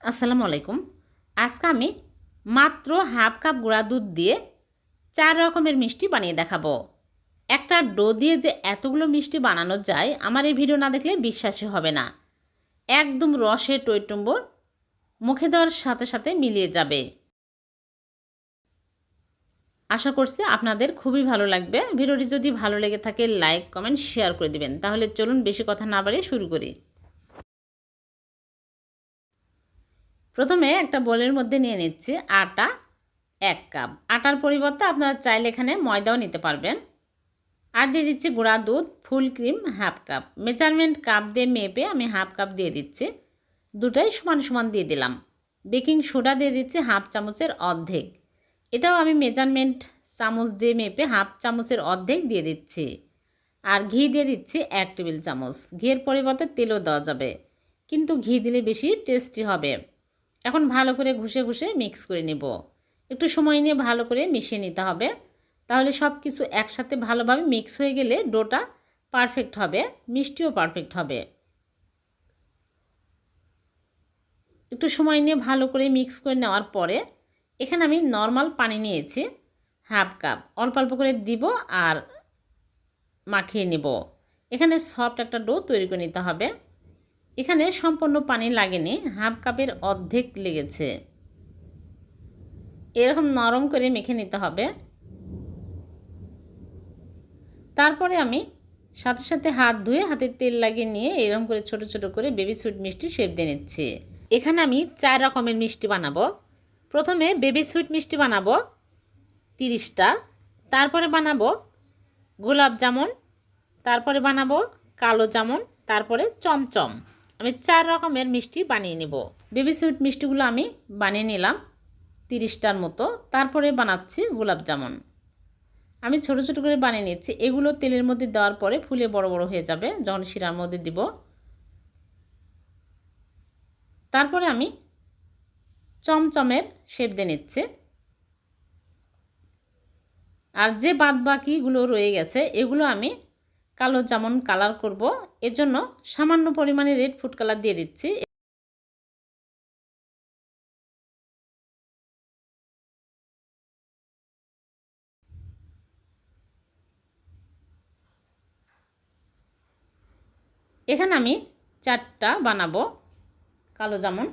আসসালামু আলাইকুম। আজকে আমি মাত্র হাফ কাপ গুঁড়া দুধ দিয়ে চার রকমের মিষ্টি বানিয়ে দেখাবো। একটা ডো দিয়ে যে এতগুলো মিষ্টি বানানো যায়, আমার এই ভিডিও না দেখলে বিশ্বাসই হবে না। একদম রসে টইটুম্বর, মুখে দেওয়ার সাথে সাথে মিলিয়ে যাবে। আশা করছি আপনাদের খুবই ভালো লাগবে। ভিডিওটি যদি ভালো লেগে থাকে, লাইক, কমেন্ট, শেয়ার করে দিবেন। তাহলে চলুন বেশি কথা না বাড়িয়ে শুরু করি। প্রথমে একটা বোলের মধ্যে নিয়ে নিচ্ছি আটা এক কাপ। আটার পরিবর্তে আপনারা চাইলে এখানে ময়দাও নিতে পারবেন। আর দিয়ে দিচ্ছি গুঁড়া দুধ, full cream half cup. Measurement cup দিয়ে মেপে আমি হাফ কাপ দিয়ে দিচ্ছি। দুটাই সমান সমান দিয়ে দিলাম। বেকিং সোডা দিয়ে দিচ্ছি হাফ চামচের অর্ধেক। এটাও আমি মেজারমেন্ট চামচ দিয়ে মেপে হাফ চামচের অর্ধেক দিয়ে দিচ্ছি। আর ঘি দিয়ে দিচ্ছি এক টেবিল চামচ। ঘিয়ের পরিবর্তে তেলও দেওয়া যাবে। কিন্তু ঘি দিলে বেশি টেস্টি হবে। এখন ভালো করে ঘষে ঘুষে মিক্স করে নেব। একটু সময় নিয়ে ভালো করে মিশিয়ে নিতে হবে। তাহলে সব কিছু একসাথে ভালোভাবে মিক্স হয়ে গেলে ডোটা পারফেক্ট হবে, মিষ্টিও পারফেক্ট হবে। একটু সময় নিয়ে ভালো করে মিক্স করে নেওয়ার পরে এখানে আমি নর্মাল পানি নিয়েছি হাফ কাপ অল্প অল্প করে দিব আর মাখিয়ে নেব। এখানে সফট একটা ডো তৈরি করে নিতে হবে। এখানে সম্পূর্ণ পানি লাগেনি, হাফ কাপের অর্ধেক লেগেছে। এরকম নরম করে মেখে নিতে হবে। তারপরে আমি সাথে সাথে হাত ধুয়ে হাতে তেল লাগিয়ে নিয়ে এরকম করে ছোট ছোট করে বেবি সুইট মিষ্টি শেপ দিয়ে নিচ্ছি। এখানে আমি চার রকমের মিষ্টি বানাবো। প্রথমে বেবি সুইট মিষ্টি বানাবো তিরিশটা। তারপরে বানাবো গোলাপ জামুন, তারপরে বানাবো কালো জামুন, তারপরে চমচম। আমি চার রকমের মিষ্টি বানিয়ে নেব। বেবি সুইট মিষ্টিগুলো আমি বানিয়ে নিলাম তিরিশটার মতো। তারপরে বানাচ্ছি গোলাপ জামুন। আমি ছোট ছোট করে বানিয়ে নিচ্ছি। এগুলো তেলের মধ্যে দেওয়ার পরে ফুলে বড় বড় হয়ে যাবে যখন শিরার মধ্যে দিব। তারপরে আমি চমচমের শেপ দিয়ে নিচ্ছে। আর যে বাদ বাকিগুলো রয়ে গেছে, এগুলো আমি কালো যেমন কালার করব, এজন্য সামান্য পরিমাণে রেড ফুড কালার দিয়ে দিচ্ছি। এখানে আমি চারটা বানাবো, কালো জামুন।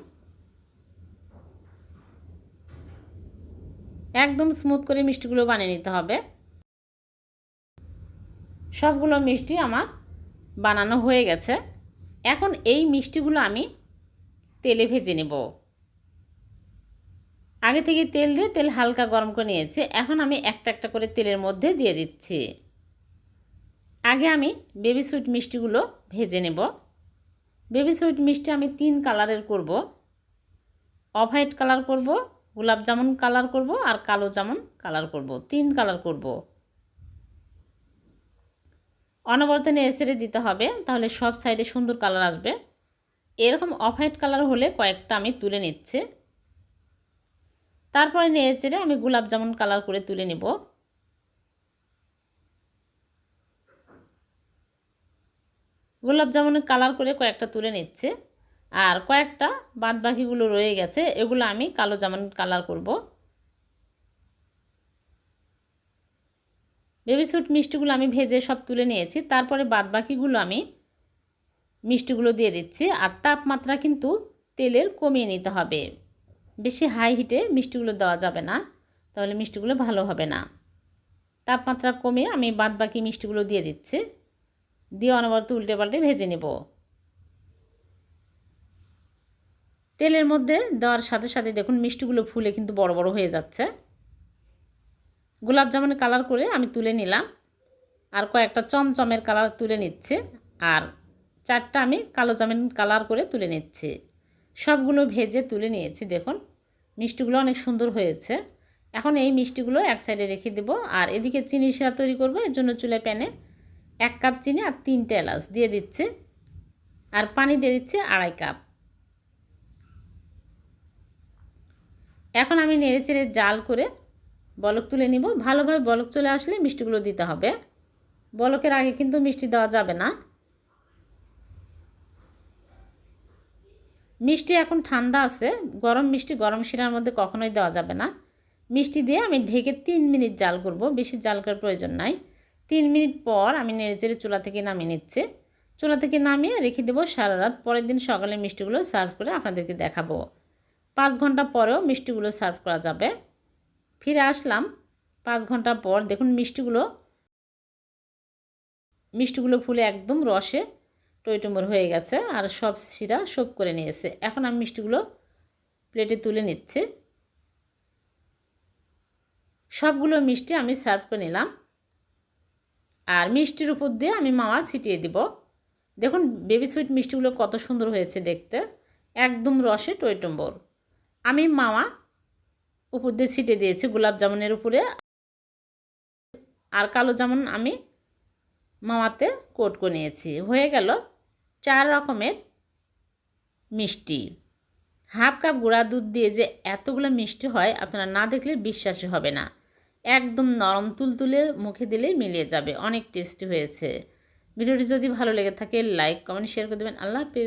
একদম স্মুথ করে মিষ্টিগুলো বানিয়ে নিতে হবে। সবগুলো মিষ্টি আমার বানানো হয়ে গেছে। এখন এই মিষ্টিগুলো আমি তেলে ভেজে নেব। আগে থেকে তেল দিয়ে তেল হালকা গরম করে নিয়েছি। এখন আমি একটা একটা করে তেলের মধ্যে দিয়ে দিচ্ছি। আগে আমি বেবি সুইট মিষ্টিগুলো ভেজে নেব। বেবি সুইট মিষ্টি আমি তিন কালারের করব। অফ হোয়াইট কালার করব, গোলাপ জামুন কালার করব আর কালো জামুন কালার করব। তিন কালার করব। অনবরত নেড়ে দিতে হবে, তাহলে সব সাইডে সুন্দর কালার আসবে। এরকম অফ হোয়াইট কালার হলে কয়েকটা আমি তুলে নিচ্ছে। তারপরে নেড়ে চেড়ে আমি গোলাপ জামুন কালার করে তুলে নিব। গোলাপ জামুনের কালার করে কয়েকটা তুলে নিচ্ছে। আর কয়েকটা বাদ বাকিগুলো রয়ে গেছে, এগুলো আমি কালো জামুন কালার করব। বেবি সুট মিষ্টিগুলো আমি ভেজে সব তুলে নিয়েছি। তারপরে বাদ বাকিগুলো আমি মিষ্টিগুলো দিয়ে দিচ্ছি। আর তাপমাত্রা কিন্তু তেলের কমিয়ে নিতে হবে। বেশি হাই হিটে মিষ্টিগুলো দেওয়া যাবে না, তাহলে মিষ্টিগুলো ভালো হবে না। তাপমাত্রা কমিয়ে আমি বাদ বাকি মিষ্টিগুলো দিয়ে দিচ্ছি। দিয়ে অনবরত উল্টে পাল্টে ভেজে নেব। তেলের মধ্যে দেওয়ার সাথে সাথে দেখুন মিষ্টিগুলো ফুলে কিন্তু বড় বড় হয়ে যাচ্ছে। গোলাপ জামুনের কালার করে আমি তুলে নিলাম। আর কয়েকটা চমচমের কালার তুলে নিচ্ছে। আর চারটা আমি কালো জামুন কালার করে তুলে নিচ্ছি। সবগুলো ভেজে তুলে নিয়েছি, দেখুন। মিষ্টিগুলো অনেক সুন্দর হয়েছে। এখন এই মিষ্টিগুলো এক সাইডে রেখে দেবো। আর এদিকে চিনি শিরা তৈরি করব, এর জন্য চুলে প্যানে এক কাপ চিনি আর তিনটে এলাচ দিয়ে দিচ্ছে। আর পানি দিয়ে দিচ্ছে আড়াই কাপ এখন আমি নেড়ে চেড়ে জাল করে বলক তুলে নিব। ভালোভাবে বলক চলে আসলে মিষ্টিগুলো দিতে হবে। বলকের আগে কিন্তু মিষ্টি দেওয়া যাবে না। মিষ্টি এখন ঠান্ডা আছে। গরম মিষ্টি গরম শিরার মধ্যে কখনোই দেওয়া যাবে না। মিষ্টি দিয়ে আমি ঢেকে তিন মিনিট জাল করব। বেশি জাল করার প্রয়োজন নাই। তিন মিনিট পর আমি নেড়েচেড়ে চুলা থেকে নামিয়ে নিচ্ছে। চুলা থেকে নামিয়ে রেখে দেবো সারা রাত। পরের দিন সকালে মিষ্টিগুলো সার্ভ করে আপনাদেরকে দেখাবো। পাঁচ ঘণ্টা পরেও মিষ্টিগুলো সার্ভ করা যাবে। ফিরে আসলাম পাঁচ ঘণ্টা পর। দেখুন মিষ্টিগুলো মিষ্টিগুলো ফুলে একদম রসে টইটুম্বর হয়ে গেছে আর সব শিরা সব করে নিয়েছে। এখন আমি মিষ্টিগুলো প্লেটে তুলে নিচ্ছি। সবগুলো মিষ্টি আমি সার্ভ করে নিলাম আর মিষ্টির উপর দিয়ে আমি মাওয়া ছিটিয়ে দিব। দেখুন বেবি সুইট মিষ্টিগুলো কত সুন্দর হয়েছে দেখতে, একদম রসে টইটম্বর। আমি মাওয়া উপর দিয়ে ছিটিয়ে দিয়েছি গোলাপ জামুনের উপরে। আর কালো জামুন আমি মাওয়াতে কোট নিয়েছি। হয়ে গেল চার রকমের মিষ্টি। হাফ কাপ গুঁড়া দুধ দিয়ে যে এতগুলো মিষ্টি হয়, আপনারা না দেখলে বিশ্বাসই হবে না। একদম নরম তুলতুলে মুখে দিলেই মিলিয়ে যাবে। অনেক টেস্টি হয়েছে। ভিডিওটি যদি ভালো লেগে থাকে লাইক কমেন্ট শেয়ার করে দেবেন। আল্লাহ হাফিজ।